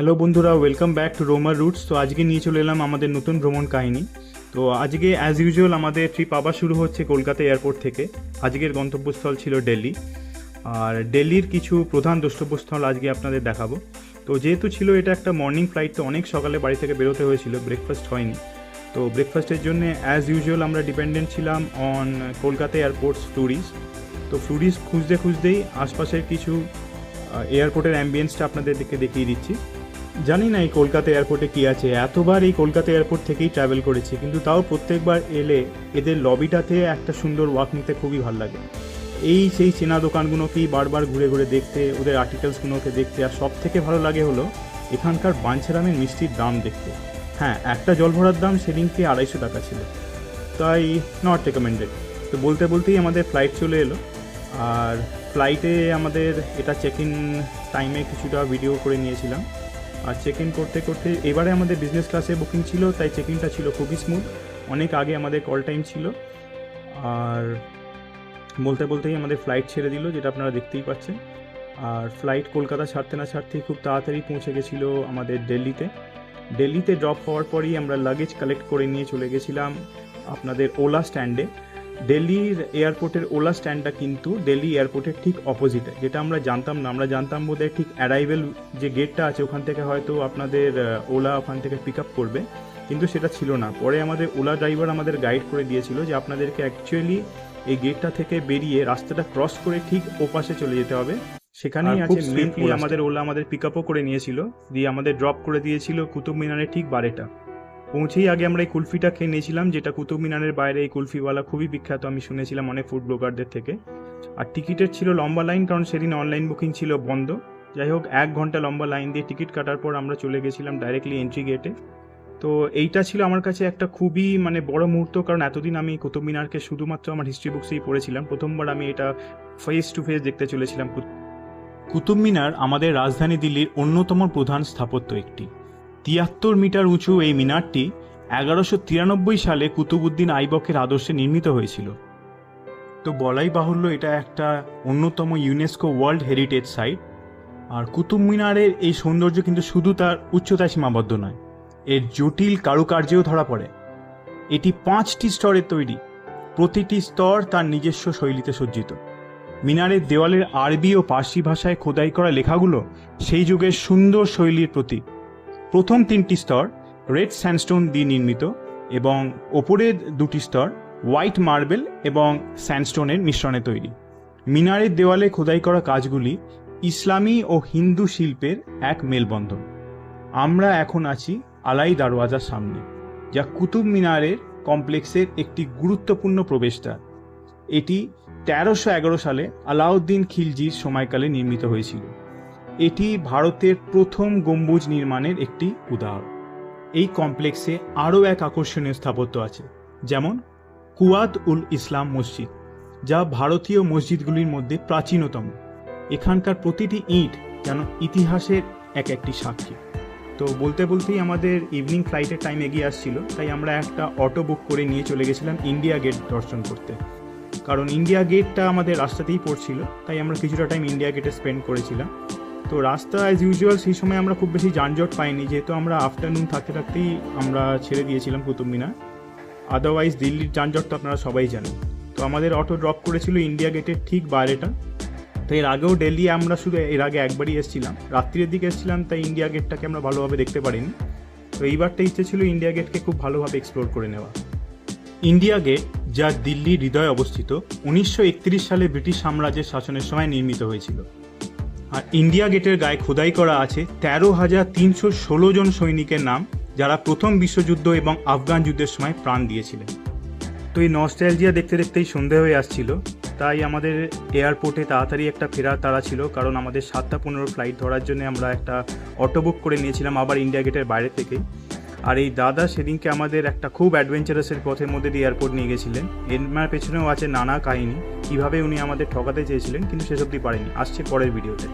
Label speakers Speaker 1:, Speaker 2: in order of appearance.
Speaker 1: Hello বন্ধুরা welcome back to রোমার roots তো আজকে নিয়ে চলে এলাম আমাদের নতুন ভ্রমণ কাহিনী। তো আজকে অ্যাজ ইউজুয়াল আমাদের ট্রিপ আবার শুরু হচ্ছে কলকাতা এয়ারপোর্ট থেকে। আজকের গন্তব্যস্থল ছিল দিল্লি আর দিল্লির কিছু প্রধান দ্রষ্টব্যস্থল আজকে আপনাদের দেখাবো। তো যেহেতু ছিল এটা একটা মর্নিং ফ্লাইট তো অনেক সকালে বাড়ি থেকে বেরোতে হয়েছিল ব্রেকফাস্ট হয়নি। তো ব্রেকফাস্টের জন্য অ্যাজ ইউজুয়াল আমরা ডিপেন্ডেন্ট ছিলাম অন কলকাতা এয়ারপোর্টস ট্যুরিস্ট তো ফ্লুরিস খুঁজতে খুঁজতেই আশপাশের কিছু এয়ারপোর্টের অ্যাম্বিয়েন্সটা আপনাদেরকে দেখিয়ে দিচ্ছি। জানি না এই কলকাতা এয়ারপোর্টে কি আছে। এতবার এই কলকাতা এয়ারপোর্ট থেকেই ট্রাভেল করেছি, কিন্তু তাও প্রত্যেকবার এলে এদের লবিটাতে একটা সুন্দর ওয়াক নিতে খুবই ভালো লাগে। এই সেই চেনা দোকানগুলোকেই বারবার ঘুরে ঘুরে দেখতে, ওদের আর্টিকেলসগুলোকে দেখতে আর সব থেকে ভালো লাগে হলো এখানকার বাঞ্ছারামের মিষ্টির দাম দেখতে। হ্যাঁ একটা জল ভরার দাম সেদিনকে আড়াইশো টাকা ছিল। তাই নট রেকমেন্ডেড তো বলতে বলতেই আমাদের ফ্লাইট চলে এলো। আর ফ্লাইটে আমাদের এটা চেক ইন টাইমে কিছুটা ভিডিও করে নিয়েছিলাম। আর চেক ইন করতে করতে এবারে আমাদের বিজনেস ক্লাসে বুকিং ছিল, তাই চেক ইনটা ছিল খুবই স্মুথ অনেক আগে আমাদের কল টাইম ছিল। আর বলতে বলতেই আমাদের ফ্লাইট ছেড়ে দিল, যেটা আপনারা দেখতেই পাচ্ছেন। আর ফ্লাইট কলকাতা ছাড়তে না ছাড়তেই খুব তাড়াতাড়ি পৌঁছে গেছিল আমাদের দিল্লিতে। দিল্লিতে ড্রপ হওয়ার পরেই আমরা লাগেজ কালেক্ট করে নিয়ে চলে গেছিলাম আপনাদের ওলা স্ট্যান্ডে দিল্লির এয়ারপোর্টের ওলা স্ট্যান্ডটা কিন্তু দিল্লি এয়ারপোর্টের ঠিক অপোজিটে যেটা আমরা জানতাম না আমরা জানতাম বোধহয় ঠিক অ্যারাইভেল যে গেটটা আছে ওখান থেকে হয়তো আপনাদের ওলা ওখান থেকে পিক আপ করবে। কিন্তু সেটা ছিল না। পরে আমাদের ওলা ড্রাইভার আমাদের গাইড করে দিয়েছিল যে আপনাদেরকে অ্যাকচুয়ালি এই গেটটা থেকে বেরিয়ে রাস্তাটা ক্রস করে ঠিক ওপাশে চলে যেতে হবে। সেখানেই আছে মেনলি আমাদের ওলা আমাদের পিক আপও করে নিয়েছিল। দিয়ে আমাদের ড্রপ করে দিয়েছিল কুতুব মিনারের ঠিক বারেটা। পৌঁছেই আগে আমরা এই কুলফিটা খেয়ে নিয়েছিলাম, যেটা কুতুব মিনারের বাইরে এই কুলফিওয়ালা খুবই বিখ্যাত। আমি শুনেছিলাম অনেক ফুড ব্লগারদের থেকে। আর টিকিটের ছিল লম্বা লাইন, কারণ সেদিন অনলাইন বুকিং ছিল বন্ধ। যাই হোক, এক ঘণ্টা লম্বা লাইন দিয়ে টিকিট কাটার পর আমরা চলে গেছিলাম ডাইরেক্টলি এন্ট্রি গেটে তো এইটা ছিল আমার কাছে একটা খুবই মানে বড় মুহূর্ত, কারণ এতদিন আমি কুতুব মিনারকে শুধুমাত্র আমার হিস্ট্রি বুকসেই পড়েছিলাম। প্রথমবার আমি এটা ফেস টু ফেস দেখতে চলেছিলাম। কুত- কুতুব মিনার আমাদের রাজধানী দিল্লির অন্যতম প্রধান স্থাপত্য একটি। তিয়াত্তর মিটার উঁচু এই মিনারটি এগারোশো তিরানব্বই সালে কুতুবুদ্দিন আইবকের আদর্শে নির্মিত হয়েছিল। তো বলাই বাহুল্য এটা একটা অন্যতম ইউনেস্কো ওয়ার্ল্ড হেরিটেজ সাইট। আর কুতুব মিনারের এই সৌন্দর্য কিন্তু শুধু তার উচ্চতায় সীমাবদ্ধ নয়, এর জটিল কারুকার্যেও ধরা পড়ে। এটি পাঁচটি স্তরের তৈরি, প্রতিটি স্তর তার নিজস্ব শৈলীতে সজ্জিত। মিনারের দেওয়ালের আরবি ও পার্সি ভাষায় খোদাই করা লেখাগুলো সেই যুগের সুন্দর শৈলীর প্রতীক। প্রথম তিনটি স্তর রেড স্যান্ডস্টোন দিয়ে নির্মিত এবং ওপরের দুটি স্তর হোয়াইট মার্বেল এবং স্যান্ডস্টোনের মিশ্রণে তৈরি। মিনারের দেওয়ালে খোদাই করা কাজগুলি ইসলামী ও হিন্দু শিল্পের এক মেলবন্ধন। আমরা এখন আছি আলাই দারওয়াজার সামনে, যা কুতুব মিনারের কমপ্লেক্সের একটি গুরুত্বপূর্ণ প্রবেশদ্বার। এটি তেরোশো এগারো সালে আলাউদ্দিন খিলজির সময়কালে নির্মিত হয়েছিল। এটি ভারতের প্রথম গম্বুজ নির্মাণের একটি উদাহরণ। এই কমপ্লেক্সে আরও এক আকর্ষণীয় স্থাপত্য আছে, যেমন কুয়াত উল ইসলাম মসজিদ, যা ভারতীয় মসজিদগুলির মধ্যে প্রাচীনতম। এখানকার প্রতিটি ইট যেন ইতিহাসের এক একটি সাক্ষী। তো বলতে বলতেই আমাদের ইভিনিং ফ্লাইটের টাইম এগিয়ে আসছিল, তাই আমরা একটা অটো বুক করে নিয়ে চলে গেছিলাম ইন্ডিয়া গেট দর্শন করতে। কারণ ইন্ডিয়া গেটটা আমাদের রাস্তাতেই পড়ছিল, তাই আমরা কিছুটা টাইম ইন্ডিয়া গেটে স্পেন্ড করেছিলাম। তো রাস্তা অ্যাজ ইউজুয়াল সেই সময় আমরা খুব বেশি যানজট পাইনি। যেহেতু আমরা আফটারনুন থাকতে থাকতেই আমরা ছেড়ে দিয়েছিলাম কুতুব মিনার। আদারওয়াইজ দিল্লির যানজট তো আপনারা সবাই জানেন। তো আমাদের অটো ড্রপ করেছিল ইন্ডিয়া গেটের ঠিক বাইরেটা তো এর আগেও ডেলি আমরা শুধু এর আগে একবারই এসেছিলাম। রাত্রির দিকে এসেছিলাম, তাই ইন্ডিয়া গেটটাকে আমরা ভালোভাবে দেখতে পারিনি। তো এইবারটা ইচ্ছে ছিল ইন্ডিয়া গেটকে খুব ভালোভাবে এক্সপ্লোর করে নেওয়া। ইন্ডিয়া গেট যা দিল্লির হৃদয়ে অবস্থিত, উনিশশো একত্রিশ সালে ব্রিটিশ সাম্রাজ্যের শাসনের সময় নির্মিত হয়েছিল। আর ইন্ডিয়া গেটের গায়ে খোদাই করা আছে তেরো হাজার তিনশো ষোলো জন সৈনিকের নাম, যারা প্রথম বিশ্বযুদ্ধ এবং আফগান যুদ্ধের সময় প্রাণ দিয়েছিলেন। তো এই নস্টেলজিয়া দেখতে দেখতেই সন্ধে হয়ে আসছিল, তাই আমাদের এয়ারপোর্টে তাড়াতাড়ি একটা ফেরার তাড়া ছিল, কারণ আমাদের সাতটা পনেরো ফ্লাইট ধরার জন্য আমরা একটা অটো বুক করে নিয়েছিলাম আবার ইন্ডিয়া গেটের বাইরে থেকেই আর এই দাদা সেদিনকে আমাদের একটা খুব অ্যাডভেঞ্চারাসের পথের মধ্যে দিয়ে এয়ারপোর্ট নিয়ে গেছিলেন। এর পেছনেও আছে নানা কাহিনী। কীভাবে উনি আমাদের ঠকাতে চেয়েছিলেন, কিন্তু সেসব দিয়ে পারেনি আসছে পরের ভিডিওতে